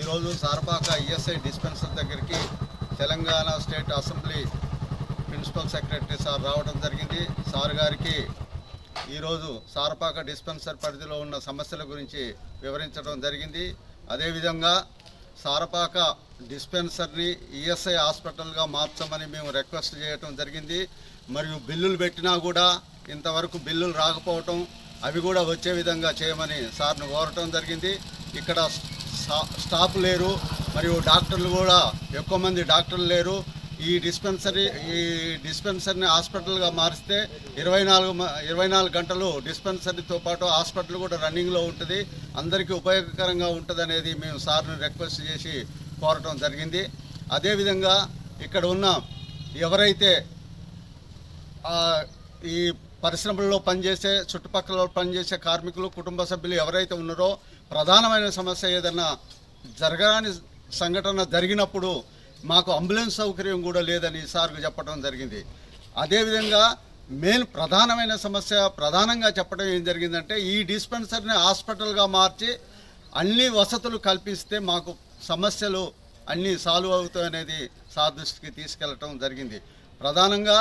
ఈరోజు Sarapaka ESI dispenser దగ్గరికి Telangana state assembly principal secretary sir రావడం జరిగింది. సార్ గారికి ఈరోజు సారపాక డిస్పెన్సర్ పరిధిలో ఉన్న సమస్యల గురించి వివరించడం జరిగింది. అదేవిధంగా సారపాక డిస్పెన్సర్ని ఈఎస్ఐ హాస్పిటల్గా మార్చమని మేము రిక్వెస్ట్ చేయటం జరిగింది. మరియు బిల్లులు పెట్టినా కూడా ఇంతవరకు బిల్లులు రాకపోవటం అవి కూడా వచ్చే విధంగా చేయమని సార్ను కోరటం జరిగింది. ఇక్కడ స్టాఫ్ లేరు మరియు డాక్టర్లు కూడా ఎక్కువ మంది డాక్టర్లు లేరు. ఈ డిస్పెన్సరీ ఈ డిస్పెన్సరీని హాస్పిటల్గా మారిస్తే ఇరవై నాలుగు మ- ఇరవై నాలుగు గంటలు డిస్పెన్సరీతో పాటు హాస్పిటల్ కూడా రన్నింగ్లో ఉంటుంది. అందరికీ ఉపయోగకరంగా ఉంటుంది అనేది మేము సార్ని రిక్వెస్ట్ చేసి కోరటం జరిగింది. అదేవిధంగా ఇక్కడ ఉన్న ఎవరైతే ఈ పరిశ్రమల్లో పనిచేసే చుట్టుపక్కల పనిచేసే కార్మికులు కుటుంబ సభ్యులు ఎవరైతే ఉన్నారో ప్రధానమైన సమస్య ఏదన్నా జరగని సంఘటన జరిగినప్పుడు మాకు అంబులెన్స్ సౌకర్యం కూడా లేదని సార్కు చెప్పడం జరిగింది. అదేవిధంగా మెయిన్ ప్రధానమైన సమస్య ప్రధానంగా చెప్పడం ఏం జరిగిందంటే ఈ డిస్పెన్సర్ని హాస్పిటల్గా మార్చి అన్ని వసతులు కల్పిస్తే మాకు సమస్యలు అన్నీ సాల్వ్ అవుతాయి అనేది సార్ దృష్టికి తీసుకెళ్ళటం జరిగింది. ప్రధానంగా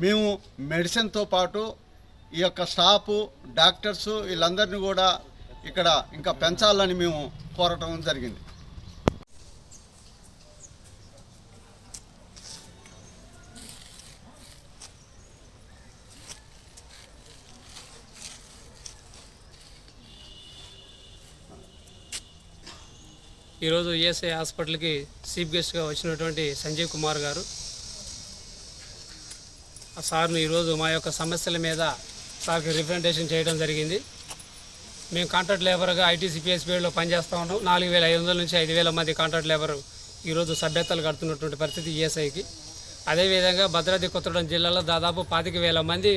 మేము మెడిసిన్తో పాటు ఈ యొక్క స్టాఫ్ డాక్టర్స్ వీళ్ళందరినీ కూడా ఇక్కడ ఇంకా పెంచాలని మేము కోరటం జరిగింది. ఈరోజు ఈఎస్ఐ హాస్పిటల్కి చీఫ్ గెస్ట్గా వచ్చినటువంటి సంజయ్ కుమార్ గారు. సార్ను ఈరోజు మా యొక్క సమస్యల మీద సార్కి రిప్రజెంటేషన్ చేయడం జరిగింది. మేము కాంట్రాక్ట్ లేబర్గా ఐటీసీపీఎస్పీలో పనిచేస్తూ ఉన్నాం. నాలుగు వేల ఐదు వందల నుంచి ఐదు వేల మంది కాంట్రాక్ట్ లేబర్ ఈరోజు సభ్యతలు కడుతున్నటువంటి పరిస్థితి ఈఎస్ఐకి. అదేవిధంగా భద్రాద్రి కొత్తగూడెం జిల్లాలో దాదాపు పాతిక వేల మంది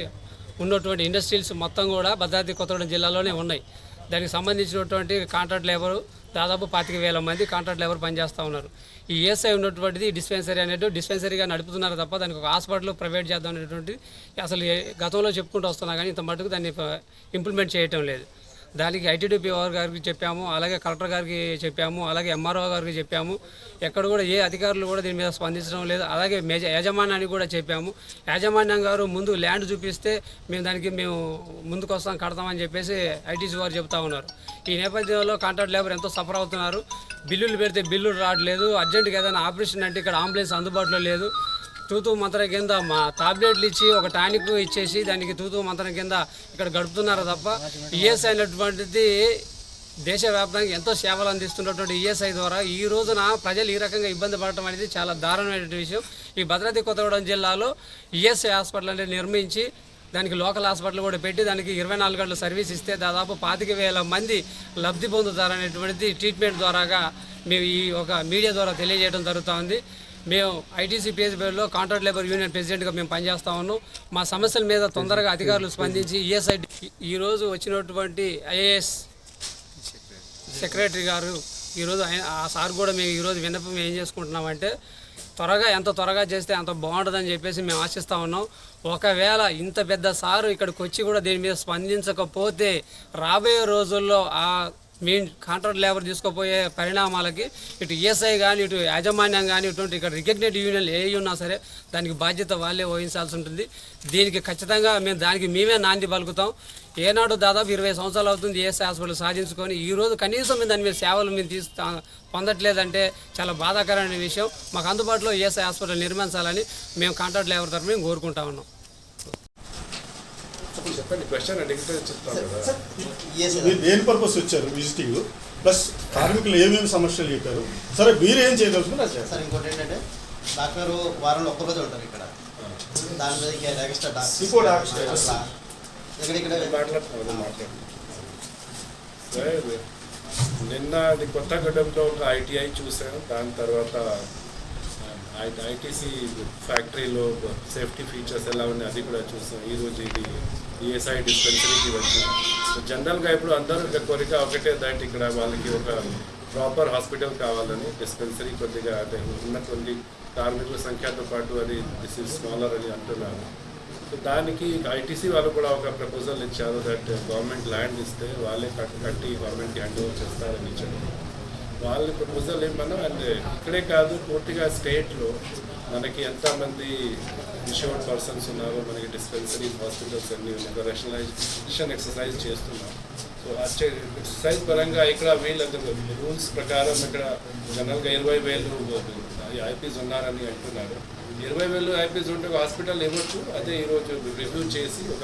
ఉన్నటువంటి ఇండస్ట్రీస్ మొత్తం కూడా భద్రాద్రి కొత్తగూడెం జిల్లాలోనే ఉన్నాయి. దానికి సంబంధించినటువంటి కాంట్రాక్ట్ లేబర్ దాదాపు పాతిక వేల మంది కాంట్రాక్ట్ లేబర్ పనిచేస్తూ ఉన్నారు. ఈ ఈఎస్ఐ ఉన్నటువంటిది డిస్పెన్సరీ అనేది డిస్పెన్సరీగా నడుపుతున్నారు తప్ప దానికి ఒక హాస్పిటల్ ప్రైవేట్ చేద్దాం అనేటువంటి అసలు గతంలో చెప్పుకుంటూ వస్తున్నా కానీ ఇంత మటుకు దాన్ని ఇంప్లిమెంట్ చేయటం లేదు. దానికి ఐటీడీపీ గారికి చెప్పాము అలాగే కలెక్టర్ గారికి చెప్పాము అలాగే ఎంఆర్ఓ గారికి చెప్పాము. ఎక్కడ కూడా ఏ అధికారులు కూడా దీని మీద స్పందించడం లేదు. అలాగే మేజ యాజమాన్యానికి కూడా చెప్పాము. యాజమాన్యం గారు ముందు ల్యాండ్ చూపిస్తే మేము దానికి మేము ముందుకు వస్తాం కడతామని చెప్పేసి ఐటీసీ వారు చెప్తా ఉన్నారు. ఈ నేపథ్యంలో కాంట్రాక్ట్ లేబర్ ఎంతో సఫర్ అవుతున్నారు. బిల్లులు పెడితే బిల్లులు రావట్లేదు. అర్జెంటుగా ఏదైనా ఆపరేషన్ అంటే ఇక్కడ అంబులెన్స్ అందుబాటులో లేదు. తూతూ మంత్రం కింద మా టాబ్లెట్లు ఇచ్చి ఒక టానిక్ ఇచ్చేసి దానికి తూతూ మంత్రం కింద ఇక్కడ గడుపుతున్నారు తప్ప ఈఎస్ఐ అనేటువంటిది దేశవ్యాప్తంగా ఎంతో సేవలు అందిస్తున్నటువంటి ఈఎస్ఐ ద్వారా ఈ రోజున ప్రజలు ఈ రకంగా ఇబ్బంది పడటం అనేది చాలా దారుణమైన విషయం. ఈ భద్రాద్రి కొత్తగూడెం జిల్లాలో ఈఎస్ఐ హాస్పిటల్ అనేది నిర్మించి దానికి లోకల్ హాస్పిటల్ కూడా పెట్టి దానికి ఇరవై నాలుగు గంటల సర్వీస్ ఇస్తే దాదాపు పాతిక వేల మంది లబ్ధి పొందుతారనేటువంటిది ట్రీట్మెంట్ ద్వారాగా మేము ఈ ఒక మీడియా ద్వారా తెలియజేయడం జరుగుతోంది మేము ఐటీసీ పిఎస్బీలో కాంట్రాక్ట్ లేబర్ యూనియన్ ప్రెసిడెంట్గా మేము పనిచేస్తా ఉన్నాం. మా సమస్యల మీద తొందరగా అధికారులు స్పందించి ఈఎస్ఐ ఈరోజు వచ్చినటువంటి ఐఏఎస్ సెక్రటరీ గారు ఈరోజు ఆయన ఆ సార్ కూడా మేము ఈరోజు విన్నపం ఏం చేసుకుంటున్నామంటే త్వరగా ఎంత త్వరగా చేస్తే అంత బాగుంటుందని చెప్పేసి మేము ఆశిస్తూ ఉన్నాం. ఒకవేళ ఇంత పెద్ద సారు ఇక్కడికి వచ్చి కూడా దీని మీద స్పందించకపోతే రాబోయే రోజుల్లో ఆ మీ కాంట్రాక్ట్ లేబర్ తీసుకుపోయే పరిణామాలకి ఇటు ఏఎస్ఐ కానీ ఇటు యాజమాన్యం కానీ ఇటువంటి ఇక్కడ రికగ్నేట్ యూనియన్లు ఏ ఉన్నా సరే దానికి బాధ్యత వాళ్ళే వహించాల్సి ఉంటుంది దీనికి ఖచ్చితంగా మేము దానికి మేమే నాంది పలుకుతాం. ఏనాడు దాదాపు ఇరవై సంవత్సరాలు అవుతుంది ఏఎస్ఐ హాస్పిటల్ సాధించుకొని. ఈరోజు కనీసం మేము దాని మీద సేవలు మేము తీసు పొందట్లేదంటే చాలా బాధాకరమైన విషయం. మాకు అందుబాటులో ఏఎస్ఐ హాస్పిటల్ నిర్మించాలని మేము కాంట్రాక్ట్ లేబర్ తరఫు మేము కోరుకుంటా ఉన్నాం. చెప్పండి. క్వశ్చన్ అడిగితే చెప్తాను కదా. దేని పర్పస్ వచ్చారు విజిటింగ్ ప్లస్ కార్మికులు ఏమేమి సమస్యలు చెప్పారు? సరే మీరు ఏం చేయదలుచుకున్నారు? చేయండి. సార్ ఇంకోటి ఏంటంటే డాక్టర్ వారంలో ఒక్క రోజు ఉంటారు ఇక్కడ. దాని మీద ఇంకా ఎక్స్ట్రా ఇంకో డాక్టర్. డాక్టర్ ఇక్కడ? ఇక్కడ మాట్లాడుతున్నాను నిన్న అది కొత్తగూడెంలో ఒక ఐటీఐ చూసాను దాని తర్వాత ఐటీసీ ఫ్యాక్టరీలో సేఫ్టీ ఫీచర్స్ ఎలా ఉన్నాయి అది కూడా చూసాం ఈరోజు ఇది ఈఎస్ఐ డిస్పెన్సరీకి వచ్చి. జనరల్గా ఇప్పుడు అందరూ ఒక కోరిక ఒకటే దట్ ఇక్కడ వాళ్ళకి ఒక ప్రాపర్ హాస్పిటల్ కావాలని డిస్పెన్సరీ కొద్దిగా అంటే ఉన్న కొన్ని కార్మికుల సంఖ్యతో పాటు అది దిస్ ఇస్ స్మాలర్ అని అంటున్నారు. సో దానికి ఐటీసీ వాళ్ళు కూడా ఒక ప్రపోజల్ ఇచ్చారు దట్ గవర్నమెంట్ ల్యాండ్ ఇస్తే వాళ్ళే కట్టు కట్టి గవర్నమెంట్కి హ్యాండ్ ఓవర్ చేస్తారని ఇచ్చారు వాళ్ళ ప్రపోజల్ ఏమన్నా అండ్ ఇక్కడే కాదు పూర్తిగా స్టేట్లో మనకి ఎంతమంది ఇన్షూర్డ్ పర్సన్స్ ఉన్నారు మనకి డిస్పెన్సరీస్ హాస్పిటల్స్ అన్ని ఉన్నాయి. రేషనలైజేషన్ ఎక్సర్సైజ్ చేస్తున్నాం. సో ఎక్సర్సైజ్ పరంగా ఇక్కడ వీళ్ళందరూ రూల్స్ ప్రకారం ఇక్కడ జనరల్గా ఇరవై వేలు ఐపీస్ ఉన్నారని అంటున్నారు. ఇరవై వేలు ఐపీస్ ఉంటే ఒక హాస్పిటల్ ఇవ్వచ్చు. అదే ఈరోజు రివ్యూ చేసి ఒక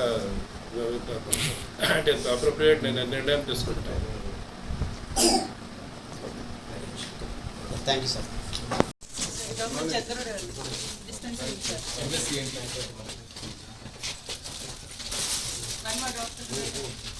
అంటే అప్రోప్రియేట్ నిర్ణయం తీసుకుంటాను thank you sir doctor Chandrudu dispensary sir Varma doctor